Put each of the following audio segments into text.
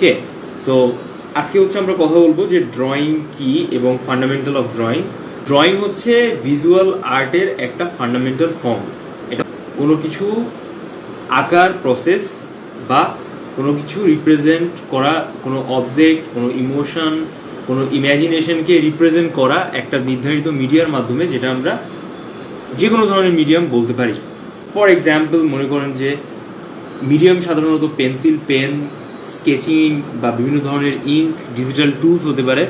Okay so আজকে হচ্ছে আমরা কথা বলব যে ড্রয়িং কি এবং ফান্ডামেন্টাল অফ ড্রয়িং ড্রয়িং হচ্ছে ভিজুয়াল আর্টের একটা ফান্ডামেন্টাল ফর্ম এটা কোনো কিছু আঁকার প্রসেস বা কোনো কিছু রিপ্রেজেন্ট করা, কোনো অবজেক্ট কোনো ইমোশন কোনো ইমাজিনেশনকে রিপ্রেজেন্ট করা একটা নির্ধারিত মিডিয়ার মাধ্যমে যেটা আমরা যে কোনো ধরনের মিডিয়াম বলতে পারি। ফর এক্সাম্পল মনে করেন যে মিডিয়াম সাধারণত পেন্সিল পেন স্কেচিং বা বিভিন্ন ধরনের ইঙ্ক ডিজিটাল টুলস হতে পারে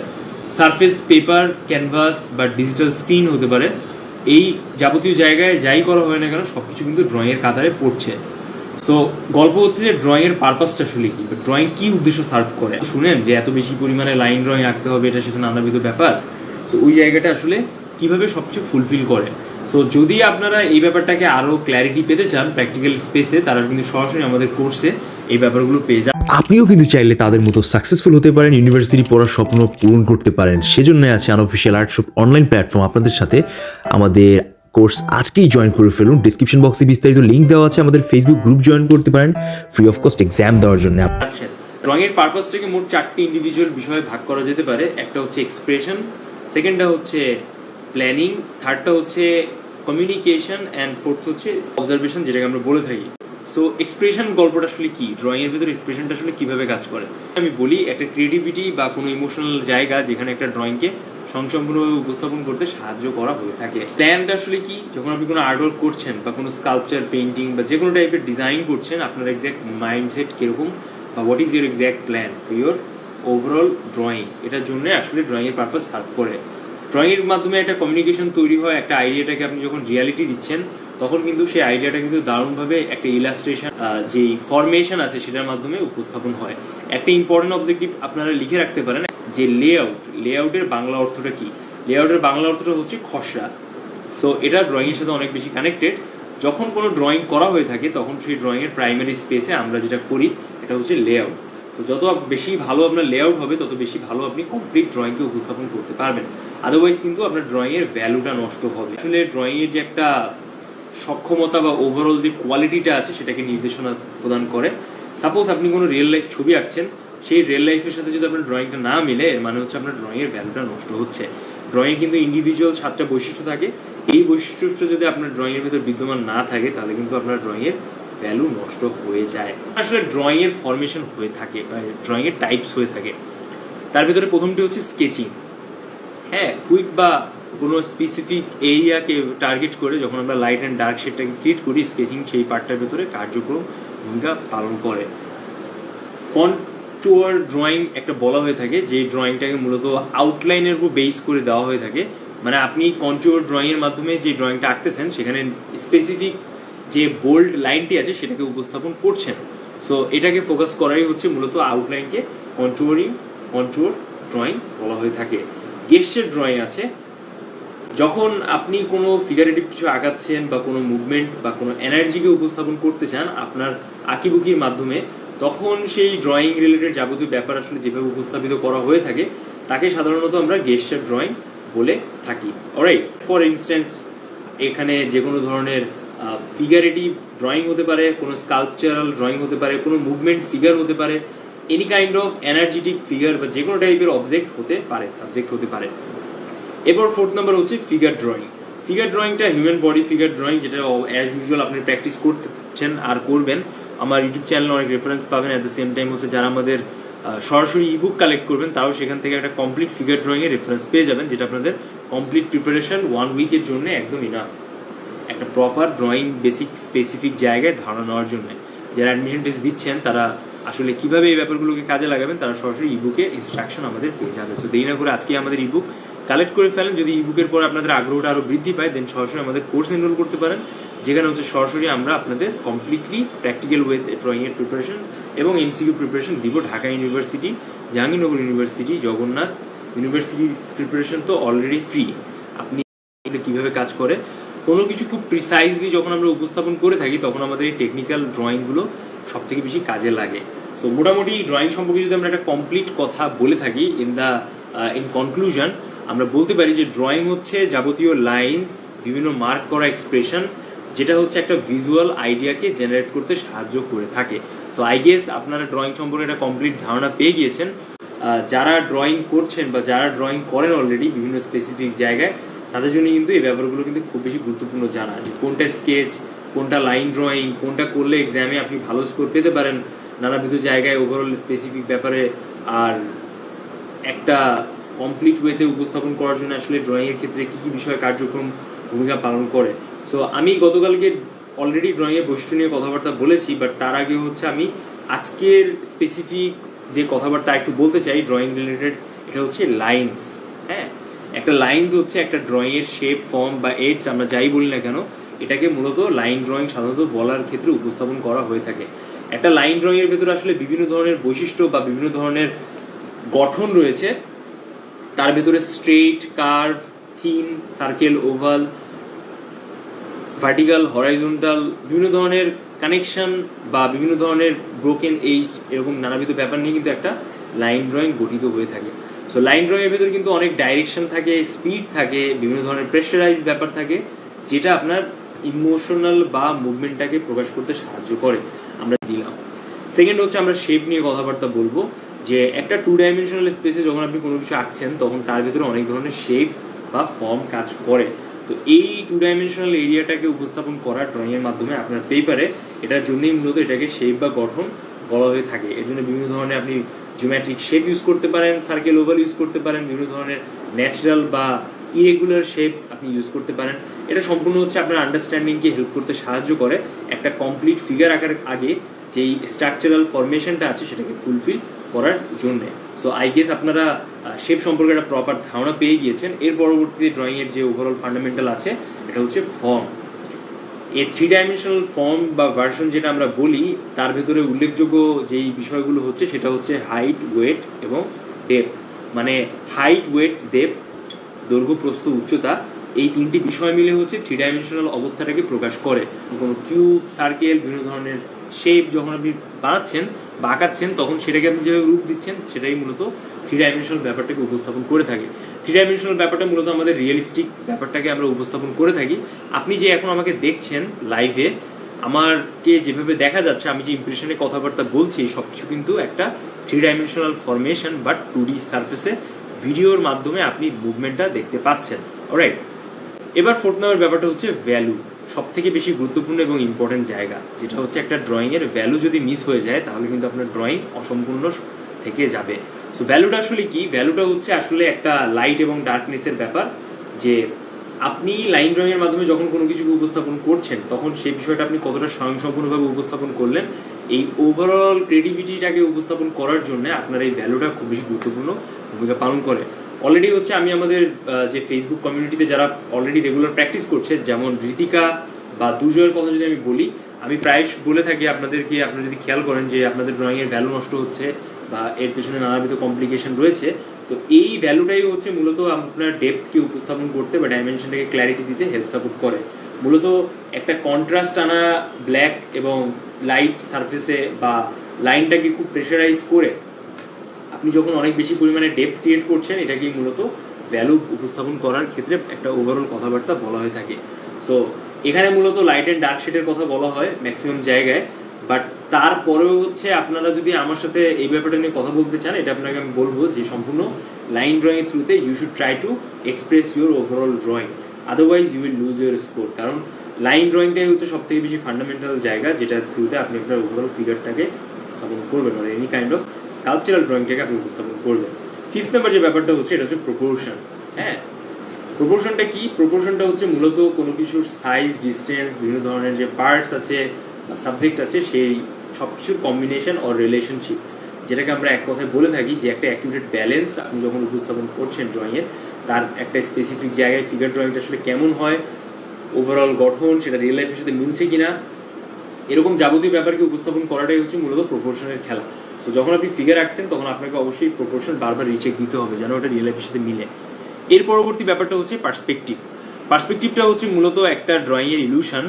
সারফেস পেপার ক্যানভাস বা ডিজিটাল স্ক্রিন হতে পারে। এই যাবতীয় জায়গায় যাই করা হয় না কেন সব কিছু কিন্তু ড্রয়িংয়ের কাতারে পড়ছে। সো গল্প হচ্ছে যে ড্রয়িংয়ের পারপাসটা আসলে কি? ড্রয়িং কি উদ্দেশ্য সার্ভ করে? শুনেন যে এত বেশি পরিমাণে লাইন ড্রয়িং আঁকতে হবে, এটা সেটা নানাবিধ ব্যাপার। সো ওই জায়গাটা আসলে কীভাবে সবকিছু ফুলফিল করে? সো যদি আপনারা এই ব্যাপারটাকে আরও ক্ল্যারিটি পেতে চান প্র্যাকটিক্যাল স্পেসে তারা কিন্তু সরাসরি আমাদের কোর্সে এই ব্যাপারগুলো পেয়ে যান আপনিও কিন্তু চাইলে তাদের মতো সাকসেসফুল হতে পারেন ইউনিভার্সিটি পড়ার স্বপ্ন পূরণ করতে পারেন। সেজন্য আছে আনঅফিসিয়াল আর্টশপ অনলাইন প্ল্যাটফর্ম আপনাদের সাথে আমাদের কোর্স আজকেই জয়েন করে ফেলুন। ডিসক্রিপশন বক্সে বিস্তারিত লিঙ্ক দেওয়া আছে। আমাদের ফেসবুক গ্রুপ জয়েন করতে পারেন। ফ্রি অফ কস্ট এক্সাম দেওয়ার জন্য। আচ্ছা ড্রয়িংয়ের পারপাসটাকে মোট চারটি ইন্ডিভিজুয়াল বিষয়ে ভাগ করা যেতে পারে। একটা হচ্ছে এক্সপ্রেশন সেকেন্ডটা হচ্ছে প্ল্যানিং থার্ডটা হচ্ছে কমিউনিকেশন অ্যান্ড ফোর্থ হচ্ছে অবজারভেশন যেটাকে আমরা বলে থাকি। সো এক্সপ্রেশন গল্পটা আসলে কি? ড্রয়িং এর ভিতরে এক্সপ্রেশনটা আসলে কীভাবে কাজ করে? আমি বলি, একটা ক্রিয়েটিভিটি বা কোনো ইমোশনাল জায়গা যেখানে একটা ড্রয়িংকে সংসম্পূর্ণভাবে উপস্থাপন করতে সাহায্য করা হয়ে থাকে। প্ল্যানটা আসলে কি? যখন আপনি কোনো আর্টওয়ার্ক করছেন বা কোনো স্কাল্পচার পেন্টিং বা যে কোনো টাইপের ডিজাইন করছেন, আপনার এক্স্যাক্ট মাইন্ডসেট কীরকম বা what is your exact plan for your overall drawing এটার জন্য আসলে ড্রয়িংয়ের পারপাস সার্ভ করে। ড্রয়িংয়ের মাধ্যমে একটা কমিউনিকেশন তৈরি হয়, একটা আইডিয়াটাকে আপনি যখন রিয়ালিটি দিচ্ছেন তখন কিন্তু সেই আইডিয়াটা কিন্তু দারুণভাবে একটা ইলাস্ট্রেশন যেই ফরমেশন আছে সেটার মাধ্যমে উপস্থাপন হয়। একটা ইম্পর্টেন্ট অবজেক্টিভ আপনারা লিখে রাখতে পারেন, যে লেআউট লেআউটের বাংলা অর্থটা কি? লেআউটের বাংলা অর্থটা হচ্ছে খসড়া। সো এটা ড্রয়িংয়ের সাথে অনেক বেশি কানেক্টেড যখন কোনো ড্রয়িং করা হয়ে থাকে, তখন সেই ড্রয়িংয়ের প্রাইমারি স্পেসে আমরা যেটা করি, এটা হচ্ছে লেআউট তো, যত বেশি ভালো আপনার লেআউট হবে, তত বেশি ভালো আপনি কমপ্লিট ড্রয়িংকে উপস্থাপন করতে পারবেন। আদারওয়াইজ কিন্তু আপনার ড্রয়িংয়ের ভ্যালুটা নষ্ট হবে। আসলে ড্রয়িংয়ের যে একটা সক্ষমতা বা ওভারঅল যে কোয়ালিটিটা আছে সেটাকে নির্দেশনা প্রদান করে। সাপোজ আপনি কোনো রিয়েল লাইফ ছবি আঁকছেন, সেই রিয়েল লাইফের সাথে যদি আপনার ড্রয়িংটা না মিলে, এর মানে হচ্ছে আপনার ড্রয়িংয়ের ভ্যালুটা নষ্ট হচ্ছে। ড্রয়িং কিন্তু ইন্ডিভিজুয়াল সাতটা বৈশিষ্ট্য থাকে। এই বৈশিষ্ট্য যদি আপনার ড্রয়িংয়ের ভিতর বিদ্যমান না থাকে, তাহলে কিন্তু আপনার ড্রয়িংয়ের ভ্যালু নষ্ট হয়ে যায়। আসলে ড্রয়িংয়ের ফরমেশন হয়ে থাকে, বা ড্রয়িংয়ের টাইপস হয়ে থাকে। তার ভিতরে প্রথমটি হচ্ছে স্কেচিং হ্যাঁ কুইক বা কোনো স্পেসিফিক এরিয়াকে টার্গেট করে যখন আমরা লাইট অ্যান্ড ডার্ক শেডটাকে ক্রিয়েট করি স্কেচিং সেই পার্টটার ভেতরে কার্যক্রম, ভূমিকা পালন করে। কন্টুয়ার ড্রয়িং একটা বলা হয়ে থাকে, যে ড্রয়িংটাকে মূলত আউটলাইনের উপর বেস করে দেওয়া হয়ে থাকে। মানে আপনি কন্টুয়ার ড্রয়িংয়ের মাধ্যমে যে ড্রয়িংটা আঁকতেছেন, সেখানে স্পেসিফিক যে বোল্ড লাইনটি আছে, সেটাকে উপস্থাপন করছেন। সো এটাকে ফোকাস করাই হচ্ছে মূলত আউটলাইনকে কন্টুয়ারিং কন্টুয়ার ড্রয়িং বলা হয়ে থাকে। গেস্টের ড্রয়িং আছে যখন আপনি কোনো ফিগারেটিভ কিছু আঁকাচ্ছেন বা কোনো মুভমেন্ট বা কোনো এনার্জিকে উপস্থাপন করতে চান আপনার আঁকিবুকির মাধ্যমে, তখন সেই ড্রয়িং রিলেটেড যাবতীয় ব্যাপার আসলে যেভাবে উপস্থাপিত করা হয়ে থাকে, তাকে সাধারণত আমরা গেস্টার ড্রয়িং বলে থাকি। অলরাইট ফর ইনস্ট্যান্স এখানে যে কোনো ধরনের ফিগারেটিভ ড্রয়িং হতে পারে, কোনো স্কাল্পচারাল ড্রয়িং হতে পারে, কোনো মুভমেন্ট ফিগার হতে পারে any kind of energetic figure বা যে কোনো টাইপের অবজেক্ট হতে পারে সাবজেক্ট হতে পারে। এরপর ফোর্থ নাম্বার হচ্ছে ফিগার ড্রয়িং ফিগার ড্রয়িংটা হিউম্যান বডি ফিগার ড্রয়িং যেটা অ্যাজ ইউজুয়াল আপনি প্র্যাকটিস করছেন আর করবেন। আমার ইউটিউব চ্যানেলে অনেক রেফারেন্স পাবেন। অ্যাট দ্য সেম টাইম হচ্ছে যারা আমাদের সরাসরি ইবুক কালেক্ট করবেন তাও সেখান থেকে একটা কমপ্লিট ফিগার ড্রয়িংয়ের রেফারেন্স পেয়ে যাবেন, যেটা আপনাদের কমপ্লিট প্রিপারেশন ওয়ান উইকের জন্য একদম ইনাফ একটা প্রপার ড্রয়িং বেসিক স্পেসিফিক জায়গায় ধারণা নেওয়ার জন্য। যারা অ্যাডমিশন টেস্ট দিচ্ছেন, তারা আসলে কীভাবে এই ব্যাপারগুলোকে কাজে লাগাবেন, তারা সরাসরি ইবুকে ইনস্ট্রাকশন আমাদের পেয়ে যাবে। সো দেরি না করে আজকে আমাদের ইবুক কালেক্ট করে ফেলেন। যদি ইবুকের পর আপনাদের আগ্রহটা আরও বৃদ্ধি পায় দেন সরাসরি আমাদের কোর্স এনরোল করতে পারেন। যেখানে হচ্ছে সরাসরি আমরা আপনাদের কমপ্লিটলি প্র্যাকটিক্যাল ওয়েতে ড্রয়িংয়ের প্রিপারেশন এবং এমসিকিউ প্রিপারেশন দিব Dhaka university Jahangirnagar university Jagannath university preparation তো অলরেডি ফ্রি আপনি কীভাবে কাজ করে? কোনো কিছু খুব প্রিসাইজলি যখন আমরা উপস্থাপন করে থাকি, তখন আমাদের এই টেকনিক্যাল ড্রয়িংগুলো সব থেকে বেশি কাজে লাগে। সো মোটামুটি ড্রয়িং সম্পর্কে যদি আমরা একটা কমপ্লিট কথা বলে থাকি ইন দ্য ইন কনক্লুশন আমরা বলতে পারি যে ড্রয়িং হচ্ছে যাবতীয় লাইন্স বিভিন্ন মার্ক করা এক্সপ্রেশন যেটা হচ্ছে একটা ভিজুয়াল আইডিয়াকে জেনারেট করতে সাহায্য করে থাকে। সো আই গেস আপনারা ড্রয়িং সম্পর্কে একটা কমপ্লিট ধারণা পেয়ে গিয়েছেন। যারা ড্রয়িং করছেন বা যারা ড্রয়িং করেন অলরেডি বিভিন্ন স্পেসিফিক জায়গায়, তাদের জন্য কিন্তু এই ব্যাপারগুলো কিন্তু খুব বেশি গুরুত্বপূর্ণ জানা। যে কোনটা স্কেচ কোনটা লাইন ড্রয়িং কোনটা করলে এক্সামে আপনি ভালো স্কোর পেতে পারেন, নানাবিধ জায়গায় ওভারঅল স্পেসিফিক ব্যাপারে। আর একটা কমপ্লিট ওয়েতে উপস্থাপন করার জন্য আসলে ড্রয়িংয়ের ক্ষেত্রে কী কী বিষয় কার্যক্রম, ভূমিকা পালন করে? সো আমি গতকালকে অলরেডি ড্রয়িংয়ের বৈশিষ্ট্য নিয়ে কথাবার্তা বলেছি বাট তার আগে হচ্ছে আমি আজকের স্পেসিফিক যে কথাবার্তা একটু বলতে চাই ড্রয়িং রিলেটেড এটা হচ্ছে লাইন্স হ্যাঁ? একটা লাইন্স হচ্ছে একটা ড্রয়িংয়ের শেপ ফর্ম বা এডস আমরা যাই বলি না কেন, এটাকে মূলত লাইন ড্রয়িং সাধারণত বলার ক্ষেত্রে উপস্থাপন করা হয়ে থাকে। একটা লাইন ড্রয়িংয়ের ভেতরে আসলে বিভিন্ন ধরনের বৈশিষ্ট্য বা বিভিন্ন ধরনের গঠন রয়েছে তার ভেতরে straight, curve, thin, circle, oval, vertical, horizontal, বিভিন্ন ধরনের কানেকশন বা বিভিন্ন ধরনের ব্রোকেন এইচ, এরকম নানাবিধ ব্যাপার নিয়ে কিন্তু একটা লাইন ড্রয়িং গঠিত হয়ে থাকে। সো লাইন ড্রয়িংয়ের ভেতরে কিন্তু অনেক ডাইরেকশন থাকে স্পিড থাকে, বিভিন্ন ধরনের প্রেশারাইজ ব্যাপার থাকে, যেটা আপনার ইমোশনাল বা মুভমেন্টটাকে প্রকাশ করতে সাহায্য করে। আমরা দিলাম। সেকেন্ড হচ্ছে আমরা শেপ নিয়ে কথাবার্তা বলব। যে একটা টু ডাইমেনশনাল স্পেসে যখন আপনি কোনো কিছু আঁকছেন, তখন তার ভিতরে অনেক ধরনের শেপ বা ফর্ম কাজ করে। তো এই টু ডাইমেনশনাল এরিয়াটাকে উপস্থাপন করা ড্রয়িংয়ের মাধ্যমে আপনার পেপারে এটার জন্যই মূলত এটাকে শেপ বা গঠন বলা হয়ে থাকে। এর জন্য বিভিন্ন ধরনের আপনি জিওমেট্রিক শেপ ইউজ করতে পারেন সার্কেল ওভাল ইউজ করতে পারেন, বিভিন্ন ধরনের ন্যাচারাল বা ইরেগুলার শেপ আপনি ইউজ করতে পারেন। এটা সম্পূর্ণ হচ্ছে আপনার আন্ডারস্ট্যান্ডিংকে হেল্প করতে সাহায্য করে। একটা কমপ্লিট ফিগার আঁকার আগে যেই স্ট্রাকচারাল ফরমেশনটা আছে, সেটাকে ফুলফিল করার জন্য। সো আই গেস আপনারা শেপ সম্পর্কে একটা প্রপার ধারণা পেয়ে গিয়েছেন। এর পরবর্তীতে ড্রয়িংয়ের যে ওভারঅল ফান্ডামেন্টাল আছে, এটা হচ্ছে ফর্ম এই থ্রি ডাইমেনশনাল ফর্ম বা ভার্সন যেটা আমরা বলি, তার ভেতরে উল্লেখযোগ্য যেই বিষয়গুলো হচ্ছে, সেটা হচ্ছে হাইট ওয়েট এবং ডেপথ মানে হাইট ওয়েট ডেপথ দৈর্ঘ্য, প্রস্থ, উচ্চতা, এই তিনটি বিষয় মিলে হচ্ছে থ্রি ডাইমেনশনাল অবস্থাটাকে প্রকাশ করে। কোনো কিউব সার্কেল বিভিন্ন ধরনের শেপ যখন আপনি বানাচ্ছেন বা আঁকাচ্ছেন, তখন সেটাকে আপনি যেভাবে রূপ দিচ্ছেন, সেটাই মূলত থ্রি ডাইমেনশনাল ব্যাপারটাকে উপস্থাপন করে থাকে। থ্রি ডাইমেনশনাল ব্যাপারটা মূলত আমাদের রিয়েলিস্টিক ব্যাপারটাকে আমরা উপস্থাপন করে থাকি। আপনি যে এখন আমাকে দেখছেন লাইভে আমারকে যেভাবে দেখা যাচ্ছে, আমি যে ইমপ্রেশনে কথাবার্তা বলছি সব কিছু কিন্তু একটা three dimensional formation but two D সার্ফেসে ভিডিওর মাধ্যমে আপনি মুভমেন্টটা দেখতে পাচ্ছেন। অলরাইট এবার ফোর্থ নাম্বার ব্যাপারটা হচ্ছে ভ্যালু সব থেকে বেশি গুরুত্বপূর্ণ এবং ইম্পর্টেন্ট জায়গা, যেটা হচ্ছে একটা ড্রয়িংয়ের ভ্যালু যদি মিস হয়ে যায়, তাহলে কিন্তু আপনার ড্রয়িং অসম্পূর্ণ থেকে যাবে। সো ভ্যালুটা আসলে কি? ভ্যালুটা হচ্ছে আসলে একটা লাইট এবং ডার্কনেসের ব্যাপার, যে আপনি লাইন ড্রয়িংয়ের মাধ্যমে যখন কোনো কিছুকে উপস্থাপন করছেন, তখন সেই বিষয়টা আপনি কতটা স্বয়ংসম্পূর্ণভাবে উপস্থাপন করলেন, এই ওভারঅল ক্রেডিবিলিটিটাকে উপস্থাপন করার জন্য আপনার এই ভ্যালুটা খুব বেশি গুরুত্বপূর্ণ ভূমিকা পালন করে। অলরেডি হচ্ছে আমি আমাদের যে ফেসবুক কমিউনিটিতে যারা অলরেডি রেগুলার প্র্যাকটিস করছে, যেমন ঋতিকা বা দুজয়ের কথা যদি আমি বলি, আমি প্রায় বলে থাকি আপনাদেরকে, আপনারা যদি খেয়াল করেন যে আপনাদের ড্রয়িংয়ের ভ্যালু নষ্ট হচ্ছে বা এর পেছনে নানাবিধ কমপ্লিকেশন রয়েছে, তো এই ভ্যালুটাই হচ্ছে মূলত আপনার ডেপথকে উপস্থাপন করতে বা ডাইমেনশনটাকে ক্ল্যারিটি দিতে হেল্প সাপোর্ট করে। মূলত একটা কন্ট্রাস্ট আনা ব্ল্যাক এবং লাইট সারফেসে বা লাইনটাকে খুব প্রেশারাইজ করে আপনি যখন অনেক বেশি পরিমাণে ডেপথ ক্রিয়েট করছেন, এটাকেই মূলত ভ্যালু উপস্থাপন করার ক্ষেত্রে একটা ওভারঅল কথাবার্তা বলা হয়ে থাকে। সো এখানে মূলত লাইট অ্যান্ড ডার্ক শেডের কথা বলা হয় ম্যাক্সিমাম জায়গায়। বাট তারপরেও হচ্ছে আপনারা যদি আমার সাথে এই ব্যাপারটা নিয়ে কথা বলতে চান, এটা আপনাকে আমি বলব যে সম্পূর্ণ লাইন ড্রয়িংয়ের থ্রুতে you should try to express your overall drawing otherwise you will lose your score কারণ লাইন ড্রয়িংটাই হচ্ছে সব থেকে বেশি ফান্ডামেন্টাল জায়গা যেটার থ্রুতে আপনি আপনার ওভারঅল ফিগারটাকে স্থাপন করবেন মানে এনি কাইন্ড অফ স্কালচারাল ড্রয়িংটাকে আপনি উপস্থাপন করবেন। ফিফথ নাম্বার যে ব্যাপারটা হচ্ছে, এটা হচ্ছে প্রপোর্শন হ্যাঁ? প্রপোর্শনটা কি? প্রপোর্শনটা হচ্ছে মূলত কোনো কিছুর সাইজ ডিস্টেন্স বিভিন্ন ধরনের যে পার্টস আছে সাবজেক্ট আছে, সেই সব কিছুর কম্বিনেশন অর রিলেশনশিপ যেটাকে আমরা এক কথায় বলে থাকি যে একটা অ্যাকিউরেট ব্যালেন্স আপনি যখন উপস্থাপন করছেন ড্রয়িংয়ের তার একটা স্পেসিফিক জায়গায় ফিগার ড্রয়িংটা আসলে কেমন হয় ওভারঅল গঠন, সেটা রিয়েল লাইফের সাথে মিলছে কিনা, এরকম যাবতীয় ব্যাপারকে উপস্থাপন করাটাই হচ্ছে মূলত প্রপোর্শনের খেলা। তো যখন আপনি ফিগার আঁকছেন, তখন আপনাকে অবশ্যই প্রপোর্শন বারবার রিচেক দিতে হবে যেন ওটা রিয়েল লাইফের সাথে মিলে। এর পরবর্তী ব্যাপারটা হচ্ছে পার্সপেক্টিভ পার্সপেক্টিভটা হচ্ছে মূলত একটা ড্রয়িংয়ের ইলিউশন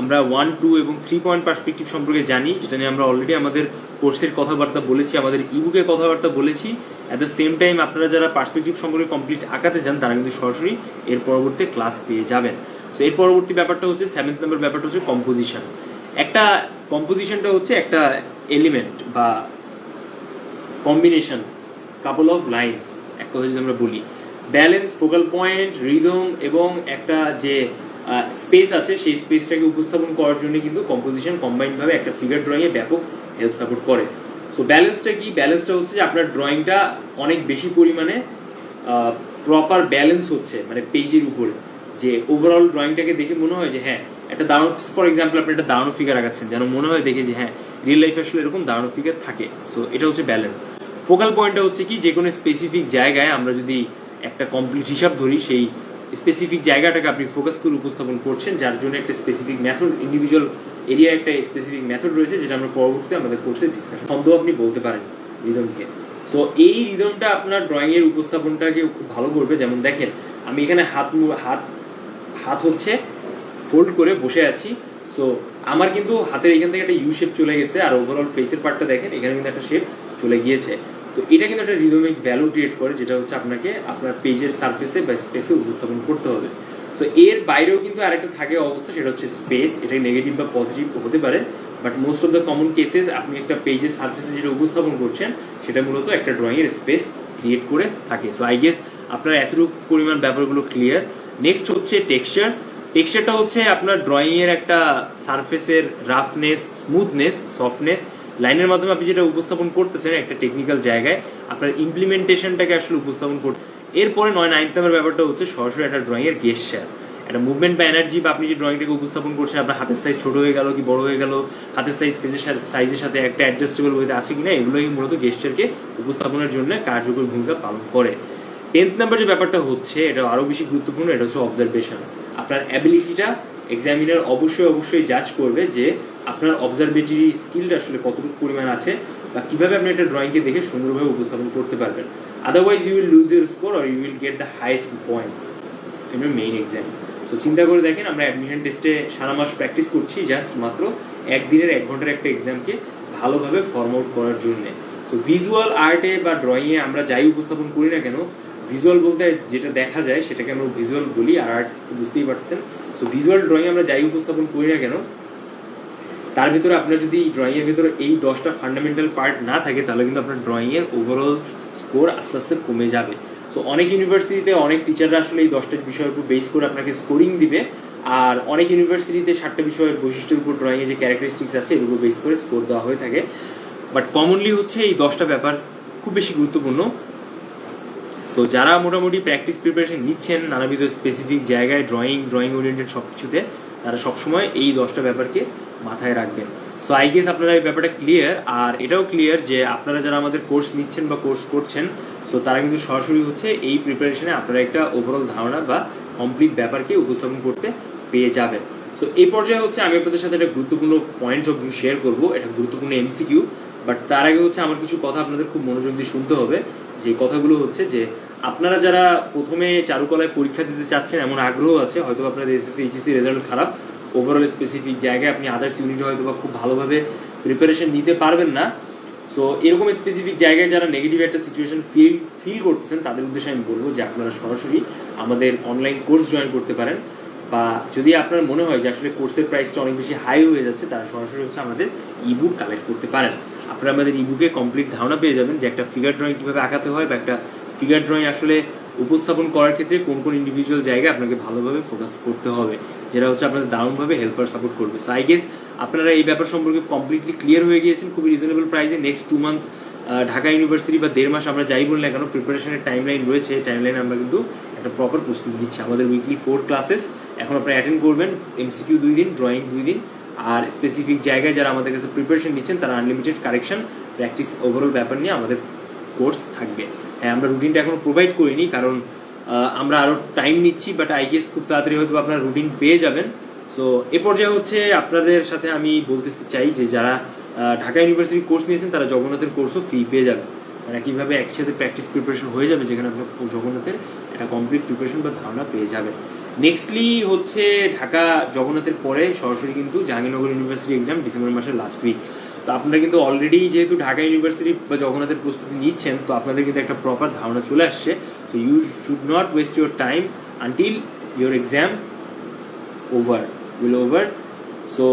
আমরা ওয়ান টু এবং থ্রি পয়েন্ট পার্সপেক্টিভ সম্পর্কে জানি, যেটা নিয়ে আমরা অলরেডি আমাদের কোর্সের কথাবার্তা বলেছি, আমাদের ইবুকের কথাবার্তা বলেছি। অ্যাট দ্য সেম টাইম আপনারা যারা পার্সপেক্টিভ সম্পর্কে কমপ্লিট আঁকাতে যান, তারা কিন্তু সরাসরি এর পরবর্তী ক্লাস পেয়ে যাবেন। সো এর পরবর্তী ব্যাপারটা হচ্ছে সেভেন্থ নাম্বার ব্যাপারটা হচ্ছে কম্পোজিশন একটা কম্পোজিশনটা হচ্ছে একটা এলিমেন্ট বা কম্বিনেশন কাপল অফ লাইন্স এক কথা যদি আমরা বলি। ব্যালেন্স ফোকাল পয়েন্ট রিদম এবং একটা যে স্পেস আছে, সেই স্পেসটাকে উপস্থাপন করার জন্য কিন্তু কম্পোজিশন কম্বাইনভাবে একটা ফিগার ড্রয়িংয়ে ব্যাপক হেল্প সাপোর্ট করে। সো ব্যালেন্সটা কি? ব্যালেন্সটা হচ্ছে যে আপনার ড্রয়িংটা অনেক বেশি পরিমাণে প্রপার ব্যালেন্স হচ্ছে মানে পেজের উপরে। যে ওভারঅল ড্রয়িংটাকে দেখে মনে হয় যে হ্যাঁ একটা দাঁড়ানো ফর এক্সাম্পল আপনি একটা দাঁড়ানো ফিগার আগাচ্ছেন, যেন মনে হয় দেখে যে হ্যাঁ রিয়েল লাইফে আসলে এরকম দাঁড়ানো ফিগার থাকে। সো এটা হচ্ছে ব্যালেন্স ফোকাল পয়েন্টটা হচ্ছে কি, যে কোনো স্পেসিফিক জায়গায় আমরা যদি একটা কমপ্লিট হিসাব ধরি, সেই স্পেসিফিক জায়গাটাকে আপনি ফোকাস করে উপস্থাপন করছেন, যার জন্য একটা স্পেসিফিক মেথড ইন্ডিভিজুয়াল এরিয়া একটা স্পেসিফিক মেথড রয়েছে, যেটা আমরা পরবর্তীতে আমাদের কোর্সে ডিসকাশন ছন্দ আপনি বলতে পারেন রিদমকে সো এই রিদমটা আপনার ড্রয়িংয়ের উপস্থাপনটাকে খুব ভালো করবে। যেমন দেখেন, আমি এখানে হাত হাত হাত হচ্ছে ফোল্ড করে বসে আছি। সো আমার কিন্তু হাতের এখান থেকে একটা ইউ শেপ চলে গেছে আর ওভারঅল ফেসের পার্টটা দেখেন, এখানে কিন্তু একটা শেপ চলে গিয়েছে। তো এটা কিন্তু একটা রিদমিক ভ্যালু ক্রিয়েট করে, যেটা হচ্ছে আপনাকে আপনার পেজের সার্ফেসে বা স্পেসে উপস্থাপন করতে হবে। সো এর বাইরেও কিন্তু আরেকটা থাকে অবস্থা, সেটা হচ্ছে স্পেস এটা নেগেটিভ বা পজিটিভ হতে পারে but most of the common cases আপনি একটা পেজের সার্ফেসে যেটা উপস্থাপন করছেন, সেটা মূলত একটা ড্রয়িংয়ের স্পেস ক্রিয়েট করে থাকে। সো আই গেস আপনার এতটুকু পরিমাণ ব্যাপারগুলো ক্লিয়ার নেক্সট হচ্ছে টেক্সচার টেক্সচারটা হচ্ছে আপনার ড্রয়িংয়ের একটা সারফেসের রাফনেস স্মুথনেস সফটনেস লাইনের মাধ্যমে আপনি যেটা উপস্থাপন করতেছেন একটা টেকনিক্যাল জায়গায়, আপনার ইমপ্লিমেন্টেশনটাকে আসলে উপস্থাপন করতে এরপরে নয় নাইনথ নাম্বার ব্যাপারটা হচ্ছে সরাসরি একটা ড্রয়িংয়ের গেস্টার একটা মুভমেন্ট বা এনার্জি বা আপনি যে ড্রয়িংটাকে উপস্থাপন করছেন, আপনার হাতের সাইজ ছোট হয়ে গেল কি বড় হয়ে গেল, হাতের সাইজ ফেসের সাইজের সাথে একটা অ্যাডজাস্টেবল ওয়েতে আছে কিনা, এগুলোই মূলত গেস্টারকে উপস্থাপনের জন্য কার্যকর ভূমিকা পালন করে। টেন্থ নাম্বার যে ব্যাপারটা হচ্ছে, এটা আরও বেশি গুরুত্বপূর্ণ, এটা হচ্ছে অবজারভেশন আপনার অ্যাবিলিটিটা এক্সামিনার অবশ্যই অবশ্যই জাজ করবে যে আপনার অবজারভেটরি স্কিলটা আসলে কতটুকু পরিমাণ আছে বা কীভাবে আপনি একটা ড্রয়িংকে দেখে সুন্দরভাবে উপস্থাপন করতে পারবেন। Otherwise you will lose your score R you will get the highest points in main exam so চিন্তা করে দেখেন, আমরা অ্যাডমিশন টেস্টে সারা মাস প্র্যাকটিস করছি জাস্ট মাত্র একদিনের এক ঘণ্টার একটা এক্সামকে ভালোভাবে ফর্ম আউট করার জন্যে। সো ভিজুয়াল আর্টে বা ড্রয়িংয়ে আমরা যাই উপস্থাপন করি না কেন ভিজুয়াল বলতে যেটা দেখা যায়, সেটাকে আমরা ভিজুয়াল বলি, আর আর্ট বুঝতেই পারছেন সো ভিজুয়াল ড্রয়িং আমরা যাই উপস্থাপন করি না কেন, তার ভিতরে আপনার যদি ড্রয়িং এর ভিতরে এই দশটা ফান্ডামেন্টাল পার্ট না থাকে, তাহলে কিন্তু আপনার ড্রয়িং এর ওভারঅল স্কোর আস্তে আস্তে কমে যাবে। সো অনেক ইউনিভার্সিটিতে অনেক টিচাররা আসলে এই দশটা বিষয়ের উপর বেস করে আপনাকে স্কোরিং দিবে, আর অনেক ইউনিভার্সিটিতে ষাটটা বিষয়ের বৈশিষ্ট্যের উপর ড্রয়িং এর যে ক্যারেক্টারিস্টিক্স আছে উপর বেস করে স্কোর দেওয়া হয়ে থাকে। বাট কমনলি হচ্ছে এই দশটা ব্যাপার খুব বেশি গুরুত্বপূর্ণ। সো যারা মোটামুটি প্র্যাকটিস প্রিপারেশন নিচ্ছেন, নানাবিধ স্পেসিফিক জায়গায় ড্রয়িং ড্রয়িং ওরিয়েন্টেড সব কিছুতে তারা সবসময় এই দশটা ব্যাপারকে মাথায় রাখবেন। সো আই গেস আপনারা এই ব্যাপারটা ক্লিয়ার আর এটাও ক্লিয়ার যে আপনারা যারা আমাদের কোর্স নিচ্ছেন বা কোর্স করছেন সো তারা কিন্তু সরাসরি হচ্ছে এই প্রিপারেশনে আপনারা একটা ওভারঅল ধারণা বা কমপ্লিট ব্যাপারকে উপস্থাপন করতে পেয়ে যাবেন। সো এই পর্যায়ে হচ্ছে আমি আপনাদের সাথে একটা গুরুত্বপূর্ণ পয়েন্ট অফ ভিউ শেয়ার করব। এটা গুরুত্বপূর্ণ এমসিকিউ বাট তার আগে হচ্ছে আমার কিছু কথা আপনাদের খুব মনোযোগ দিয়ে শুনতে হবে। যে কথাগুলো হচ্ছে যে, আপনারা যারা প্রথমে চারুকলায় পরীক্ষা দিতে চাচ্ছেন, এমন আগ্রহ আছে হয়তো আপনাদের এসএসসি এইচএসসি রেজাল্ট খারাপ। ওভারঅল স্পেসিফিক জায়গায় আপনি আদার্স ইউনিটে হয়তো বা খুব ভালোভাবে প্রিপারেশন নিতে পারবেন না। সো এরকম স্পেসিফিক জায়গায় যারা নেগেটিভ একটা সিচুয়েশন ফিল ফিল করতেছেন, তাদের উদ্দেশ্যে আমি বলব যে আপনারা সরাসরি আমাদের অনলাইন কোর্স জয়েন করতে পারেন। বা যদি আপনার মনে হয় যে আসলে কোর্সের প্রাইসটা অনেক বেশি হাই হয়ে যাচ্ছে, তারা সরাসরি হচ্ছে আমাদের ইবুক কালেক্ট করতে পারেন। আপনারা আমাদের ইবুকে কমপ্লিট ধারণা পেয়ে যাবেন যে একটা ফিগার ড্রয়িং কীভাবে আঁকাতে হয় বা একটা ফিগার ড্রয়িং আসলে উপস্থাপন করার ক্ষেত্রে কোন কোন ইন্ডিভিজুয়াল জায়গায় আপনাকে ভালোভাবে ফোকাস করতে হবে, যেটা হচ্ছে আপনাদের দারুণভাবে হেল্পার সাপোর্ট করবে। সো আই গেস আপনারা এই ব্যাপার সম্পর্কে কমপ্লিটলি ক্লিয়ার হয়ে গিয়েছেন, খুবই রিজনেবল প্রাইসে next two month Dhaka university বা দেড় মাস আমরা যাই বলি না কেন প্রিপারেশনের টাইম লাইন রয়েছে টাইম লাইনে আমরা কিন্তু একটা প্রপার প্রস্তুতি দিচ্ছি। আমাদের উইকলি ফোর ক্লাসেস এখন আপনারা অ্যাটেন্ড করবেন এমসিকিউ দুই দিন ড্রয়িং দুই দিন আর স্পেসিফিক জায়গায় যারা আমাদের কাছে প্রিপারেশন নিচ্ছেন, তারা আনলিমিটেড কারেকশন প্র্যাকটিস ওভারঅল ব্যাপার নিয়ে আমাদের কোর্স থাকবে। হ্যাঁ আমরা রুটিনটা এখনও প্রোভাইড করিনি, কারণ আমরা আরও টাইম নিচ্ছি বাট আই গেস খুব তাড়াতাড়ি হয়তো আপনারা রুটিন পেয়ে যাবেন। সো এ পর্যায়ে হচ্ছে আপনাদের সাথে আমি বলতে চাই যে যারা ঢাকা ইউনিভার্সিটি কোর্স নিয়েছেন, তারা জগন্নাথের কোর্সও ফ্রি পেয়ে যাবেন। মানে কীভাবে একসাথে প্র্যাকটিস প্রিপারেশন হয়ে যাবে, যেখানে আপনার জগন্নাথের একটা কমপ্লিট প্রিপারেশন বা ধারণা পেয়ে যাবেন। নেক্সটলি হচ্ছে ঢাকা জগন্নাথের পরে সরাসরি কিন্তু জাহাঙ্গীরনগর ইউনিভার্সিটি এক্সাম ডিসেম্বর মাসের লাস্ট উইক তো আপনারা কিন্তু অলরেডি যেহেতু ঢাকা ইউনিভার্সিটি বা জগন্নাথের প্রস্তুতি নিচ্ছেন, তো আপনাদের কিন্তু একটা প্রপার ধারণা চলে আসছে। তো you should not waste your time until your exam over will over so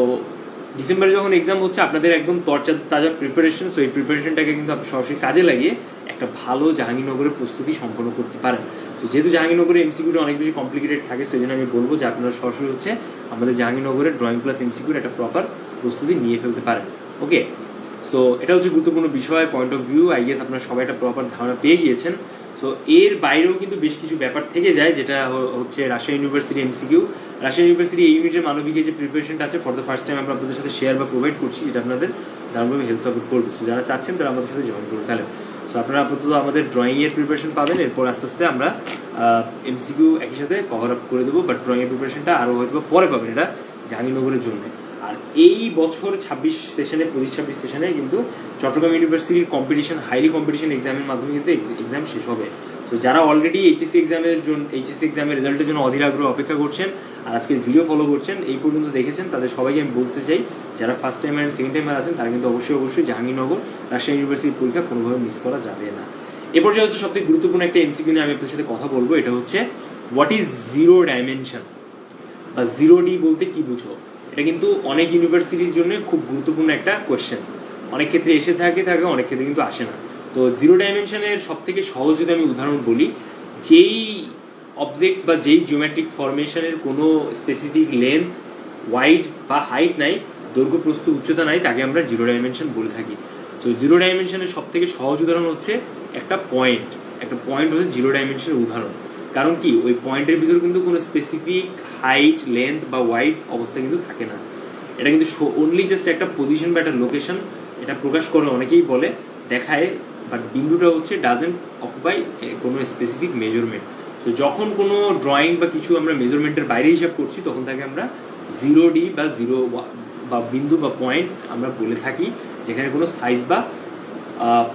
ডিসেম্বরে যখন এক্সাম হচ্ছে, আপনাদের একদম তরচা তাজা প্রিপারেশন সো এই প্রিপারেশনটাকে কিন্তু আপনি সরাসরি কাজে লাগিয়ে একটা ভালো জাহাঙ্গীরনগরের প্রস্তুতি সম্পন্ন করতে পারেন। তো যেহেতু জাহাঙ্গীরনগরের এমসিকিউটা অনেক বেশি কমপ্লিকেটেড থাকে সেই জন্য আমি বলব যে আপনারা সরাসরি হচ্ছে আমাদের জাহাঙ্গীরনগরের ড্রয়িং প্লাস এমসিকিউর একটা প্রপার প্রস্তুতি নিয়ে ফেলতে পারেন। ওকে সো এটা হচ্ছে গুরুত্বপূর্ণ বিষয় point of view I guess আপনারা সবাই একটা প্রপার ধারণা পেয়ে গিয়েছেন। সো এর বাইরেও কিন্তু বেশ কিছু ব্যাপার থেকে যায়, যেটা হচ্ছে Rajshahi university MCQ Rajshahi university এই ইউনিটের মানবিকের যে প্রিপারেশনটা আছে ফর দ্য ফার্স্ট টাইম আমরা আপনাদের সাথে শেয়ার বা প্রোভাইড করছি, যেটা আপনাদের দারুণভাবে হেল্প সাপোর্ট করবে সো যারা চাচ্ছেন তারা আমাদের সাথে জয়েন করে ফেলেন। সো আপনারা আপাতত আমাদের ড্রয়িংয়ের প্রিপারেশন পাবেন। এরপর আস্তে আস্তে আমরা এমসিকিউ একই সাথে কভার আপ করে দেবো বাট ড্রয়িংয়ের প্রিপারেশনটা আরও হয়তো পরে পাবেন এটা জাহাঙ্গীরনগরের জন্য। আর এই বছর ছাব্বিশ সেশনে পঁচিশ ছাব্বিশ সেশনে কিন্তু চট্টগ্রাম ইউনিভার্সিটির কম্পিটিশন হাইলি কম্পিটিশন এক্সামের মাধ্যমে কিন্তু এক্সাম শেষ হবে। তো যারা অলরেডি এইচএসসি এক্সামের জন্য এইচএসসি এক্সামের রেজাল্টের জন্য অধীর আগ্রহ অপেক্ষা করছেন আর আজকের ভিডিও ফলো করছেন, এই পর্যন্ত দেখেছেন, তাদের সবাইকে আমি বলতে চাই, যারা first time and second timer আছেন, তারা কিন্তু অবশ্যই অবশ্যই জাহাঙ্গীরনগর রাজশাহী ইউনিভার্সিটির পরীক্ষা কোনোভাবে মিস করা যাবে না। এ পর্যায়ে হচ্ছে সবথেকে গুরুত্বপূর্ণ একটা এমসিকিউ নিয়ে আমি আপনার সাথে কথা বলব, এটা হচ্ছে হোয়াট ইজ জিরো ডাইমেনশন বা জিরো ডি বলতে কি বুঝো এটা কিন্তু অনেক ইউনিভার্সিটির জন্য খুব গুরুত্বপূর্ণ একটা কোয়েশ্চেন অনেক ক্ষেত্রে এসে থাকে থাকে, অনেক ক্ষেত্রে কিন্তু আসে না। তো জিরো ডাইমেনশনের সব থেকে সহজ যদি আমি উদাহরণ বলি, যেই অবজেক্ট বা যেই জিওমেট্রিক ফরমেশনের কোনো স্পেসিফিক লেন্থ ওয়াইড বা হাইট নাই, দৈর্ঘ্য প্রস্থ উচ্চতা নাই, তাকে আমরা জিরো ডাইমেনশন বলে থাকি। সো জিরো ডাইমেনশনের সব থেকে সহজ উদাহরণ হচ্ছে একটা পয়েন্ট একটা পয়েন্ট হচ্ছে জিরো ডাইমেনশনের উদাহরণ। কারণ কি? ওই পয়েন্টের ভিতরে কিন্তু কোনো স্পেসিফিক হাইট লেন্থ বা ওয়াইড অবস্থা কিন্তু থাকে না। এটা কিন্তু অনলি জাস্ট একটা পজিশন বা একটা লোকেশন এটা প্রকাশ করে অনেকেই বলে, দেখায় বাট বিন্দুটা হচ্ছে ডাজেন্ট অকুপাই কোনো স্পেসিফিক মেজারমেন্ট তো যখন কোনো ড্রয়িং বা কিছু আমরা মেজারমেন্টের বাইরে হিসাব করছি, তখন তাকে আমরা জিরো ডি বা জিরো বা বিন্দু বা পয়েন্ট আমরা বলে থাকি, যেখানে কোনো সাইজ বা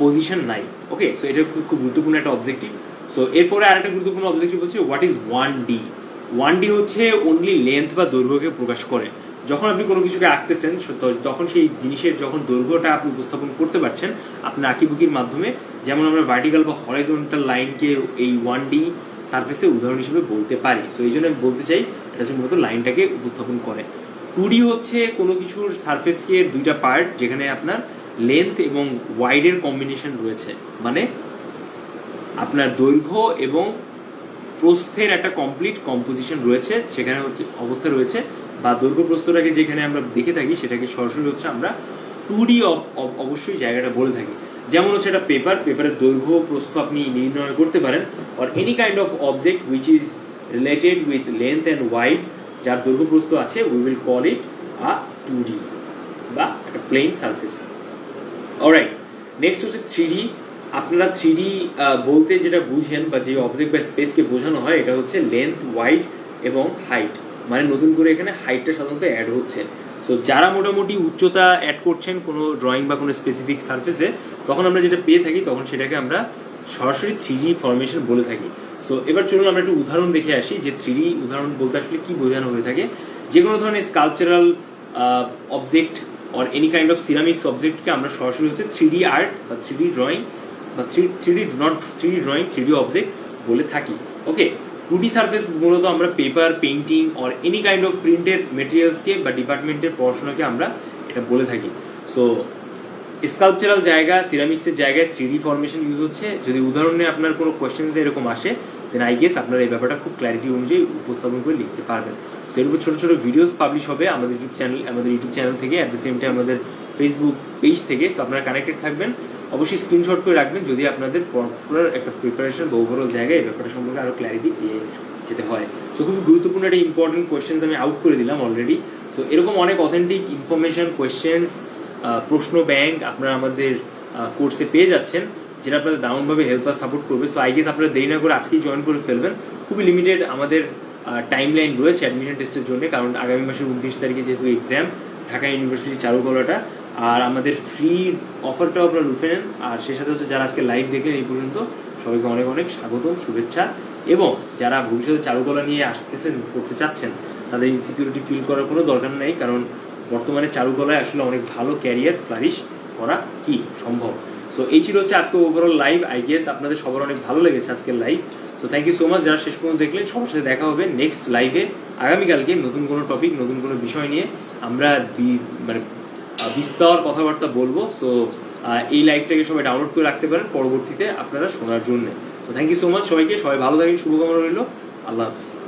পজিশন নাই। ওকে সো এটা খুব গুরুত্বপূর্ণ একটা অবজেক্টিভ সো এরপরে আরেকটা গুরুত্বপূর্ণ অবজেক্টিভ হচ্ছে what is one D one D হচ্ছে অনলি লেন্থ বা দৈর্ঘ্যকে প্রকাশ করে। যখন আপনি কোনো কিছুকে আঁকতেছেন তখন সেই জিনিসের যখন দৈর্ঘ্যটা আপনি উপস্থাপন করতে পারছেন, আপনার আঁকিবুকির মাধ্যমে, যেমন আমরা ভার্টিক্যাল বা হরাইজন্টাল লাইনকে এই ওয়ান ডি সার্ফেসে উদাহরণ হিসেবে বলতে পারি। সো এই জন্য আমি বলতে চাই, এটা হচ্ছে মূলত লাইনটাকে উপস্থাপন করে। টু হচ্ছে কোনো কিছুর সার্ফেসকে দুইটা পার্ট যেখানে আপনার লেন্থ এবং ওয়াইডের কম্বিনেশন রয়েছে। মানে আপনার দৈর্ঘ্য এবং প্রস্থের একটা কমপ্লিট কম্পোজিশন রয়েছে, সেখানে হচ্ছে, অবস্থা রয়েছে। বা দৈর্ঘ্য প্রস্থটাকে যেখানে আমরা দেখে থাকি, সেটাকে সরাসরি হচ্ছে আমরা টু ডি অবশ্যই জায়গাটা বলে থাকি। যেমন হচ্ছে একটা পেপার পেপারের দৈর্ঘ্য প্রস্থ আপনি নির্ণয় করতে পারেন or any kind of object which is related with length and wide যার দৈর্ঘ্য প্রস্থ আছে we will call it a two D বা একটা প্লেন সারফেস অলরাইট নেক্সট হচ্ছে থ্রি ডি আপনারা থ্রি ডি বলতে যেটা বুঝেন বা যে অবজেক্ট বা স্পেসকে বোঝানো হয়, এটা হচ্ছে লেন্থ ওয়াইড এবং হাইট মানে নতুন করে এখানে হাইটটা সাধারণত অ্যাড হচ্ছে। সো যারা মোটামুটি উচ্চতা অ্যাড করছেন কোনো ড্রয়িং বা কোনো স্পেসিফিক সারফেসে তখন আমরা যেটা পেয়ে থাকি, তখন সেটাকে আমরা সরাসরি থ্রি ফরমেশন বলে থাকি। সো এবার চলুন আমরা একটু উদাহরণ দেখে আসি, যে থ্রি উদাহরণ বলতে আসলে কী বোঝানো হয়ে থাকে। যে কোনো ধরনের sculptural object or any kind of ceramics অবজেক্টকে আমরা সরাসরি হচ্ছে থ্রি আর্ট বা থ্রি ড্রয়িং বা three three not three D drawing three D object বলে থাকি। ওকে টু ডি সার্ফেস মূলত আমরা paper painting or any kind of printed মেটেরিয়ালসকে বা ডিপার্টমেন্টের পড়াশোনাকে আমরা এটা বলে থাকি। সো স্কাল্পচারাল জায়গা সিরামিক্সের জায়গায় থ্রি ডি ফরমেশন ইউজ হচ্ছে। যদি উদাহরণে আপনার কোনো কোয়েশ্চেন্স এরকম আসে দেন আই গেস আপনারা এই ব্যাপারটা খুব ক্ল্যারিটি অনুযায়ী উপস্থাপন করে লিখতে পারবেন। সো এর উপর ছোটো ছোটো ভিডিওস পাবলিশ হবে আমাদের ইউটিউব চ্যানেল আমাদের ইউটিউব চ্যানেল থেকে। অ্যাট দ্য সেম টাইম আমাদের ফেসবুক পেজ থেকে সো আপনারা কানেক্টেড থাকবেন। অবশ্যই স্ক্রিনশট করে রাখবেন যদি আপনাদের পড়ার একটা প্রিপারেশন বা ওভারঅল জায়গায় এই ব্যাপারটা সম্পর্কে আরও ক্ল্যারিটি পেয়ে যেতে হয়। সো খুবই গুরুত্বপূর্ণ একটা ইম্পর্টেন্ট কোয়েশ্চেন্স আমি আউট করে দিলাম অলরেডি সো এরকম অনেক অথেন্টিক ইনফরমেশন কোয়েশ্চেন্স প্রশ্ন ব্যাংক আপনারা আমাদের কোর্সে পেয়ে যাচ্ছেন, যেটা আপনাদের দারুণভাবে হেল্প আর সাপোর্ট করবে। সো আই গেস আপনারা দেরি না করে আজকেই জয়েন করে ফেলবেন। খুবই লিমিটেড আমাদের টাইম লাইন রয়েছে অ্যাডমিশন টেস্টের জন্য, কারণ আগামী মাসের উনত্রিশ তারিখে যেহেতু এক্সাম ঢাকা ইউনিভার্সিটি চারুকলাটা আর আমাদের ফ্রি অফারটাও আপনারা লুফে নেন। আর সেই সাথে হচ্ছে যারা আজকে লাইভ দেখলেন এই পর্যন্ত, সবাইকে অনেক অনেক স্বাগতম শুভেচ্ছা। এবং যারা ভবিষ্যতে চারুকলা নিয়ে আসতেছেন, করতে চাচ্ছেন, তাদের ইনসিকিউরিটি ফিল করার কোনো দরকার নেই, কারণ বর্তমানে চারুকলায় আসলে অনেক ভালো ক্যারিয়ার ফ্লারিশ করা কি সম্ভব? সো এই ছিল হচ্ছে আজকে ওভারঅল লাইভ আই গেস আপনাদের সবার অনেক ভালো লেগেছে আজকের live so thank you so much যারা শেষ পর্যন্ত দেখলেন, সবার সাথে দেখা হবে নেক্সট লাইভে আগামীকালকে নতুন কোনো টপিক নতুন কোনো বিষয় নিয়ে আমরা মানে বিস্তর কথাবার্তা বলব। সো এই লাইভটাকে সবাই ডাউনলোড করে রাখতে পারেন। পরবর্তীতে আপনারা শোনার জন্য। তো থ্যাংক ইউ সো মাচ সবাইকে। সবাই ভালো থাকেন। শুভকামনা রইল। আল্লাহ হাফিজ।